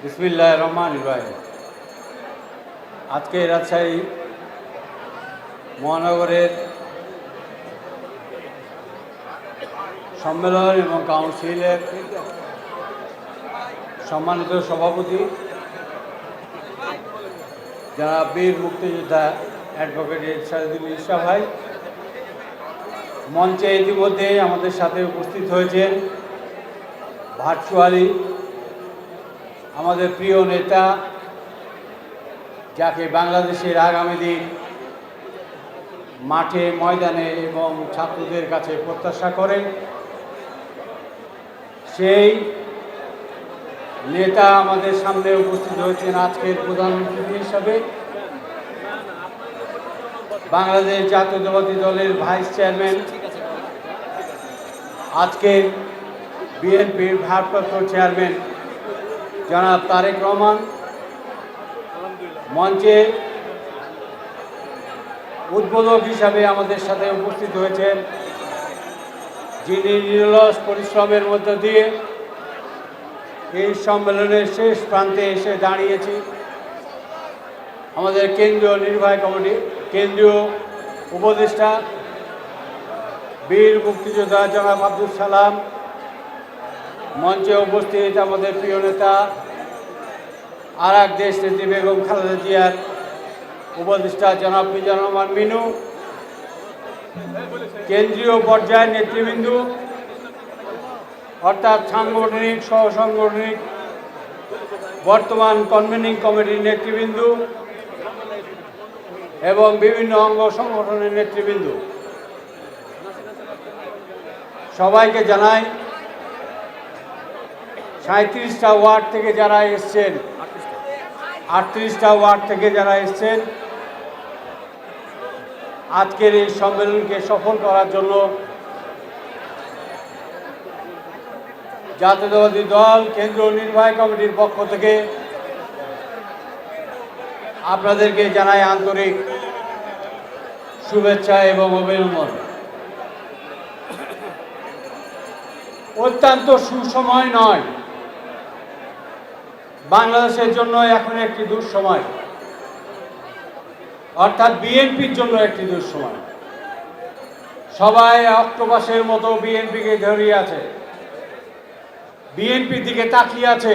বিসমিল্লাহ রহমান ইব্রাহিম আজকে রাজশাহী মহানগরের সম্মেলন এবং কাউন্সিলের সম্মানিত সভাপতি যারা বীর মুক্তিযোদ্ধা অ্যাডভোকেট ইরশাদুল ইসা ভাই মঞ্চে ইতিমধ্যে আমাদের সাথে উপস্থিত হয়েছেন ভার্চুয়ালি আমাদের প্রিয় নেতা, যাকে বাংলাদেশের আগামী দিন মাঠে ময়দানে এবং ছাত্রদের কাছে প্রত্যাশা করেন, সেই নেতা আমাদের সামনে উপস্থিত হয়েছেন আজকের প্রধানমন্ত্রী হিসাবে। বাংলাদেশ জাতীয়তাবাদী দলের ভাইস চেয়ারম্যান আজকের বিএনপির ভারপ্রাপ্ত চেয়ারম্যান জনাব তারেক রহমান মঞ্চে উদ্বোধক হিসাবে আমাদের সাথে উপস্থিত হয়েছেন, যিনি নিরলস পরিশ্রমের মধ্য দিয়ে এই সম্মেলনের শেষ প্রান্তে এসে দাঁড়িয়েছি। আমাদের কেন্দ্রীয় নির্বাহী কমিটি, কেন্দ্রীয় উপদেষ্টা বীর মুক্তিযোদ্ধা জনাব আব্দুল সালাম, মঞ্চে উপস্থিত আমাদের প্রিয় নেতা আর এক দেশ নেত্রী বেগম খালেদা জিয়ার উপদেষ্টা জনাব মিজান রহমান মিনু, কেন্দ্রীয় পর্যায়ের নেতৃবৃন্দ, অর্থাৎ সাংগঠনিক সহ সাংগঠনিক বর্তমান কনভেনিং কমিটির নেতৃবৃন্দ এবং বিভিন্ন অঙ্গ সংগঠনের নেতৃবৃন্দ। সবাইকে জানাই সাঁত্রিশটা ওয়ার্ড থেকে যারা এসছেন, আটত্রিশটা ওয়ার্ড থেকে যারা এসছেন, আজকের এই সম্মেলনকে সফল করার জন্য জাতীয়তাবাদী দল কেন্দ্রীয় নির্বাহী কমিটির পক্ষ থেকে আপনাদেরকে জানাই আন্তরিক শুভেচ্ছা এবং অভিনন্দন। অত্যন্ত সুসময় নয়। বাংলাদেশের জন্য এখন একটি দুঃসময়। অর্থাৎ বিএনপির জন্য একটি দুঃসময়। সবাই অক্টোপাসের মতো বিএনপিকে ধরিয়ে আছে। বিএনপির দিকে তাকিয়ে আছে।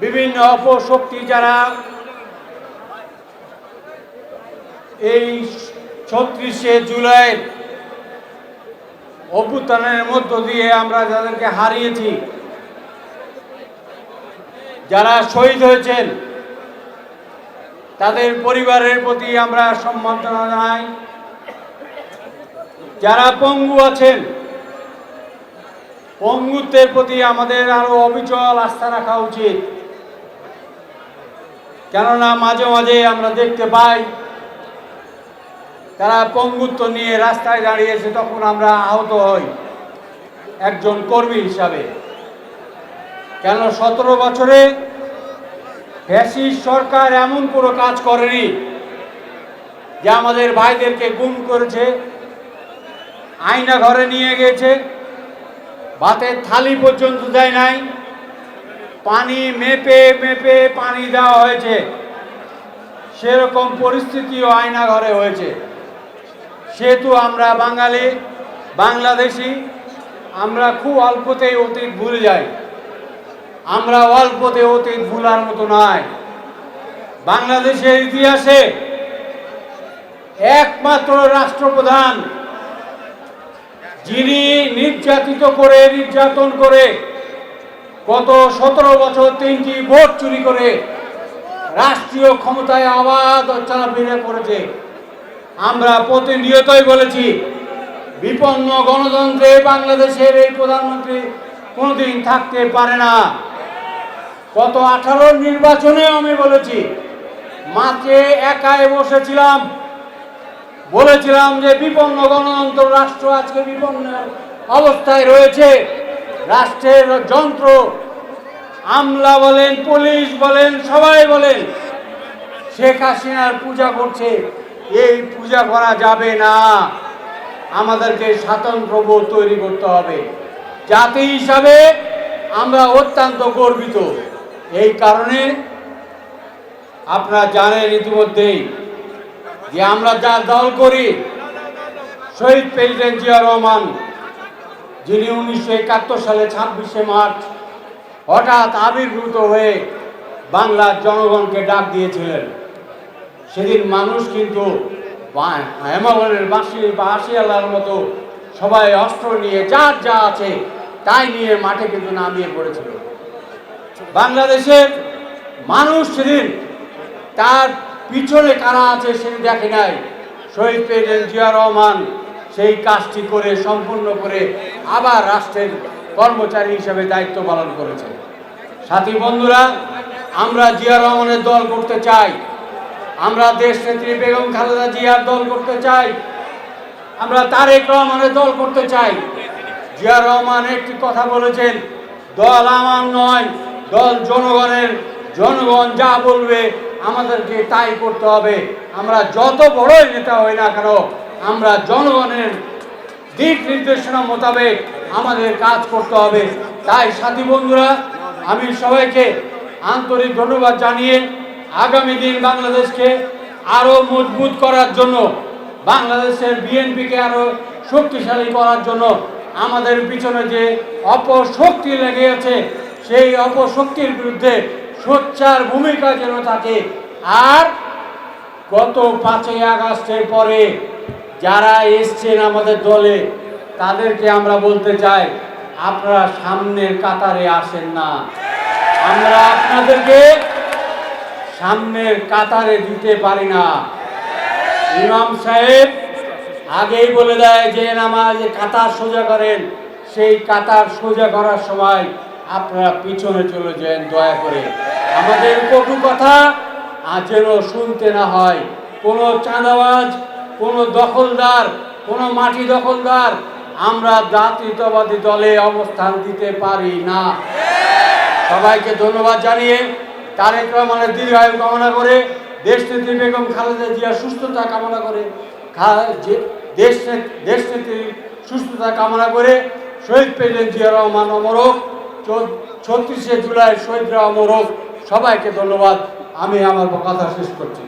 বিভিন্ন অপশক্তি যারা এই ছত্রিশে জুলাই অভ্যুত্থানের মধ্য দিয়ে আমরা যাদেরকে হারিয়েছি, যারা শহীদ হয়েছেন, তাদের পরিবারের প্রতি আমরা সম্মাননা জানাই। যারা পঙ্গু আছেন, পঙ্গুত্বের প্রতি আমাদের আরও অবিচল আস্থা রাখা উচিত। কেননা মাঝে মাঝে আমরা দেখতে পাই তারা পঙ্গুত্ব নিয়ে রাস্তায় দাঁড়িয়েছে, তখন আমরা আহত হই। একজন কর্মী হিসাবে। কেন সতেরো বছরে ফ্যাসিস সরকার এমন কোনো কাজ করেনি যে আমাদের ভাইদেরকে গুম করেছে, আয়না ঘরে নিয়ে গেছে ভাতের থালি পর্যন্ত দেয় নাই, পানি মেপে মেপে পানি দেওয়া হয়েছে। সেরকম পরিস্থিতিও আয়না ঘরে হয়েছে। সেহেতু আমরা বাঙালি, বাংলাদেশি, আমরা খুব অল্পতেই অতীত ভুলে যাই। আমরা অল্পতে অতীত ভুলার মতো নয়। বাংলাদেশের ইতিহাসে একমাত্র রাষ্ট্রপ্রধান, যিনি নির্যাতিত করে, নির্যাতন করে গত সতেরো বছর তিনটি ভোট চুরি করে রাষ্ট্রীয় ক্ষমতায় আবাদ চলাফেরা করেছে। আমরা প্রতিনিয়তই বলেছি, বিপন্ন গণতন্ত্রে বাংলাদেশের এই প্রধানমন্ত্রী কোনোদিন থাকতে পারে না। গত আঠারো নির্বাচনেও আমি বলেছি, মাঠে একাই বসেছিলাম। বলেছিলাম যে বিপন্ন গণতন্ত্র রাষ্ট্র আজকে বিপন্ন অবস্থায় রয়েছে। রাষ্ট্রের যন্ত্র, আমলা বলেন, পুলিশ বলেন, সবাই বলেন, শেখ হাসিনার পূজা করছে। এই পূজা করা যাবে না। আমাদেরকে স্বাতন্ত্র বোধ তৈরি করতে হবে। জাতি হিসাবে আমরা অত্যন্ত গর্বিত। এই কারণে আপনারা জানেন ইতিমধ্যেই যে আমরা যা দল করি, শহীদ প্রেসিডেন্ট জিয়া রহমান, যিনি উনিশশো একাত্তর সালে ছাব্বিশে মার্চ হঠাৎ আবির্ভূত হয়ে বাংলার জনগণকে ডাক দিয়েছিলেন। সেদিন মানুষ কিন্তু বা- হেমাবলের বাঁশি বা আশিয়ালার মতো সবাই অস্ত্র নিয়ে, যার যা আছে তাই নিয়ে মাঠে কিন্তু নামিয়ে পড়েছিল। বাংলাদেশের মানুষ সেদিন তার পিছনে কারা আছে সেটি দেখে নাই। শহীদ প্রেসিডেন্ট জিয়া রহমান, সেই কাজটি করে, সম্পূর্ণ করে আবার রাষ্ট্রের কর্মচারী হিসেবে দায়িত্ব পালন করেছে। সাথী বন্ধুরা, আমরা জিয়া রহমানের দল করতে চাই। আমরা দেশ নেত্রী বেগম খালেদা জিয়ার দল করতে চাই। আমরা তারেক রহমানের দল করতে চাই। জিয়া রহমান একটি কথা বলেছেন, দল আমার নয়, দল জনগণের। জনগণ যা বলবে আমাদেরকে তাই করতে হবে। আমরা যত বড়ই নেতা হই না কেন, আমরা জনগণের দিক নির্দেশনা মোতাবেক আমাদের কাজ করতে হবে। তাই সাথী বন্ধুরা, আমি সবাইকে আন্তরিক ধন্যবাদ জানিয়ে আগামী দিন বাংলাদেশকে আরও মজবুত করার জন্য, বাংলাদেশের বিএনপিকে আরও শক্তিশালী করার জন্য আমাদের পিছনে যে অপশক্তি লেগে আছে, সেই অপশক্তির বিরুদ্ধে সোচ্চার ভূমিকা যেন থাকে। আর গত পাঁচই আগস্টের পরে যারা এসছেন আমাদের দলে, তাদেরকে আমরা বলতে চাই, আপনারা সামনের কাতারে আসেন না। আমরা আপনাদেরকে সামনের কাতারে দিতে পারি না। ইমাম সাহেব আগেই বলে দেয় যে, নামাজ কাতার সোজা করেন। সেই কাতার সোজা করার সময় আপনারা পিছনে চলে যান, দয়া করে। আমাদের কটু কথা যেন শুনতে না হয়। কোনো চাঁদাবাজ, কোনো দখলদার, কোনো মাটি দখলদার, আমরা জাতীয়তাবাদী দলে অবস্থান দিতে পারি না। সবাইকে ধন্যবাদ জানিয়ে তারেক রহমানের দীর্ঘায়ু কামনা করে দেশ নেত্রী বেগম খালেদা জিয়া সুস্থতা কামনা করে দেশ দেশ নেত্রীর সুস্থতা কামনা করে শহীদ প্রেসিডেন্ট জিয়া রহমান অমরক ছত্রিশে জুলাই শহীদরা অমরক সবাইকে ধন্যবাদ। আমি আমার কথা শেষ করছি।